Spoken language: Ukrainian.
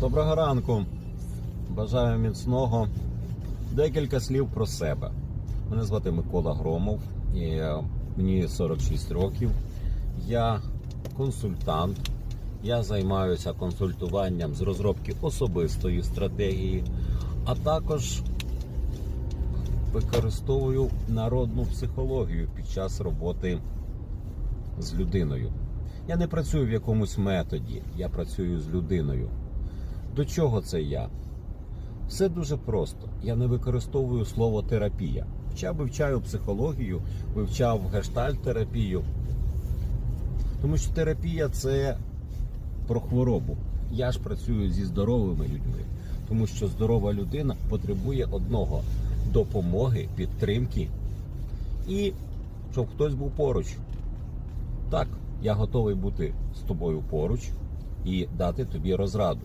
Доброго ранку. Бажаю міцного. Декілька слів про себе. Мене звати Микола Громов, і е, мені 46 років. Я консультант. Я займаюся консультуванням з розробки особистої стратегії, а також використовую народну психологію під час роботи з людиною. Я не працюю в якомусь методі, я працюю з людиною. До чого це я? Все дуже просто. Я не використовую слово терапія. Хоча вивчаю психологію, вивчав гештальт-терапію. Тому що терапія це про хворобу. Я ж працюю зі здоровими людьми, тому що здорова людина потребує одного допомоги, підтримки і щоб хтось був поруч. Так, я готовий бути з тобою поруч і дати тобі розраду.